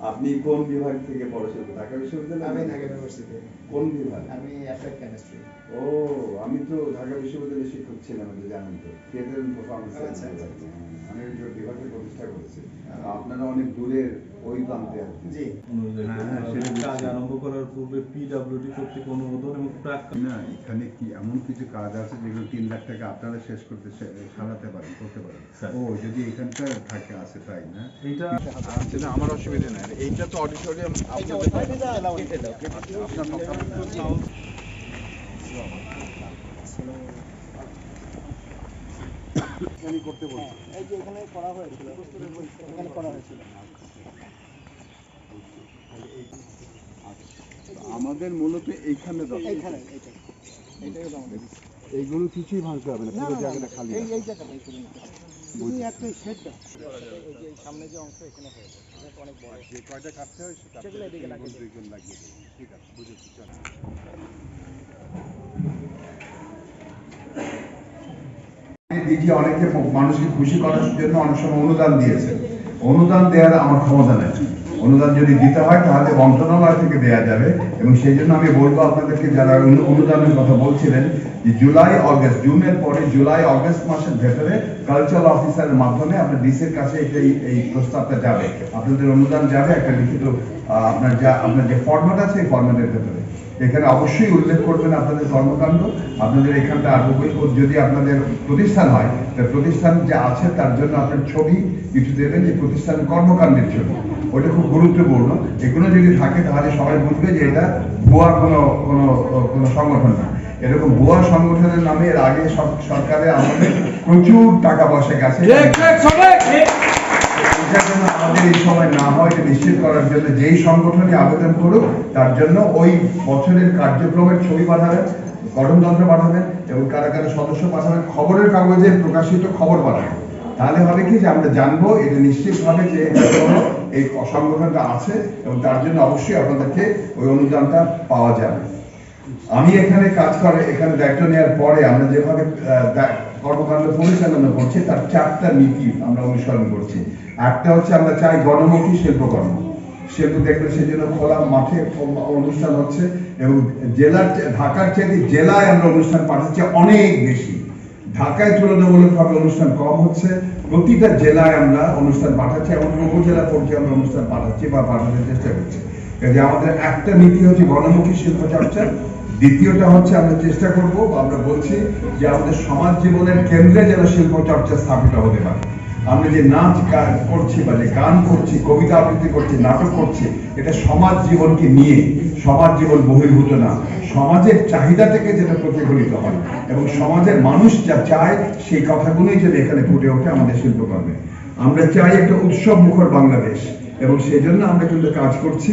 আপনি কোন বিভাগ থেকে পড়াশোনা ঢাকা বিশ্ববিদ্যালয়? আমি ঢাকা ইউনিভার্সিটি। কোন বিভাগ? আমি অ্যাপ্লাইড কেমিস্ট্রি। ও আমি তো ঢাকা বিশ্ববিদ্যালয়ের শিক্ষক ছিলাম আপনি জানেন তো। থিয়েটার আচ্ছা, আচ্ছা, আচ্ছা। আমি ওই বিভাগের প্রতিষ্ঠা করেছি। আপনারা অনেক দূরের ওই প্রান্তে। জি। হ্যাঁ, বুঝছি। কাজ আরম্ভ করার পূর্বে পিডব্লিউডি কর্তৃক অনুমোদন এবং প্রাক না এখানে কি এমন কিছু কাজ আছে যেগুলো তিন লাখ টাকা আপনারা শেষ করতে সারাতে পারেন করতে পারেন? ও যদি এখানকার থাকে আছে তাই না? এইটা আচ্ছা, আমার অসুবিধা নাই। এইটা তো অডিটোরিয়াম করতে বলছি। এই যে এখানে করা হয়েছিল এখানে করা হয়েছিল। আমাদের মূলত এইখানে এইগুলো কিছুই ভাঙতে হবে না পুরো জায়গাটা খালি এই এই জায়গাটা শুধু একটা শেডটা এই যে সামনে যে অংশ এখানে হয়েছে এটা অনেক বড়। যে কয়টা কাটতে হয় সেটা সেগুলো এদিকে লাগিয়ে। ঠিক আছে বুঝেছি দিদি অনেকে মানুষকে খুশি করার জন্য অনেক সময় অনুদান দিয়েছে। অনুদান দেওয়ার আমার ক্ষমতা নেই। অনুদান যদি দিতে হয়, তাহলে মন্ত্রণালয় থেকে দেওয়া যাবে এবং সেই জন্য আমি বলব আপনাদেরকে, যারা অনুদানের কথা বলছিলেন, যে জুলাই, অগস্ট, জুনের পরে জুলাই, অগস্ট মাসের ভেতরে কালচারাল অফিসারের মাধ্যমে আপনার ডিসির কাছে এটা এই প্রস্তাবটা যাবে। আপনাদের অনুদান যাবে, একটা লিখিত আপনার যা আপনার যে ফরম্যাট আছে, এই ফরম্যাটের ভেতরে। এখানে অবশ্যই উল্লেখ করবেন আপনাদের কর্মকাণ্ড। আপনাদের এখানটা আগ্রহী ও যদি আপনাদের প্রতিষ্ঠান হয় তা প্রতিষ্ঠান যে আছে তার জন্য আপনার ছবি কিছু দেবেন যে প্রতিষ্ঠানের কর্মকাণ্ডের ছবি ওটা খুব গুরুত্বপূর্ণ। এগুলো যদি থাকে তাহলে সবাই বুঝবে যে এটা ভুয়া কোনো কোনো কোনো সংগঠন না। এরকম ভুয়া সংগঠনের নামে এর আগে সব সরকারে আমাদের প্রচুর টাকা পয়সা গেছে। জন্য আমাদের এই সময় না হয়, এটা নিশ্চিত করার জন্য যেই সংগঠনই আবেদন করুক, তার জন্য ওই বছরের কার্যক্রমের ছবি পাঠাবেন, গঠনতন্ত্র পাঠাবেন এবং কারা কারা সদস্য পাঠাবেন, খবরের কাগজে প্রকাশিত খবর পাঠাবেন। তাহলে হবে কি যে আমরা জানব, এটা নিশ্চিতভাবে যে এই সংগঠনটা আছে এবং তার জন্য অবশ্যই আপনাদেরকে ওই অনুদানটা পাওয়া যাবে। আমি এখানে কাজ করে, এখানে দায়িত্ব নেওয়ার পরে আমরা যেভাবে কর্মকাণ্ড পরিচালনা করছি, তার চারটা নীতি আমরা অনুসরণ করছি। একটা হচ্ছে আমরা চাই গণমুখী শিল্পকর্ম। শিল্প দেখলে সেজন্য খোলা মাঠে অনুষ্ঠান হচ্ছে এবং জেলার ঢাকার চাইতে জেলায় আমরা অনুষ্ঠান পাঠাচ্ছি অনেক বেশি। ঢাকায় তুলনামূলকভাবে অনুষ্ঠান কম হচ্ছে, প্রতিটা জেলায় আমরা অনুষ্ঠান পাঠাচ্ছি এবং উপজেলা পর্যায়ে আমরা অনুষ্ঠান পাঠাচ্ছি বা পাঠানোর চেষ্টা করছি। কাজে আমাদের একটা নীতি হচ্ছে গণমুখী শিল্প চর্চা দ্বিতীয়টা হচ্ছে আমরা চেষ্টা করব, বা আমরা বলছি যে আমাদের সমাজ জীবনের কেন্দ্রে যেন শিল্প চর্চা স্থাপিত হতে পারে। আমরা যে নাচ করছি বা যে গান করছি, কবিতা আবৃত্তি করছি, নাটক করছি, এটা সমাজ জীবনকে নিয়ে, সমাজ জীবন বহির্ভূত না, সমাজের চাহিদা থেকে যেটা প্রতিফলিত হয় এবং সমাজের মানুষ যা চায়, সেই কথাগুলোই যেন এখানে ফুটে ওঠে আমাদের শিল্পকর্মে। আমরা চাই একটা উৎসব মুখর বাংলাদেশ এবং সেই জন্য আমরা কিন্তু কাজ করছি।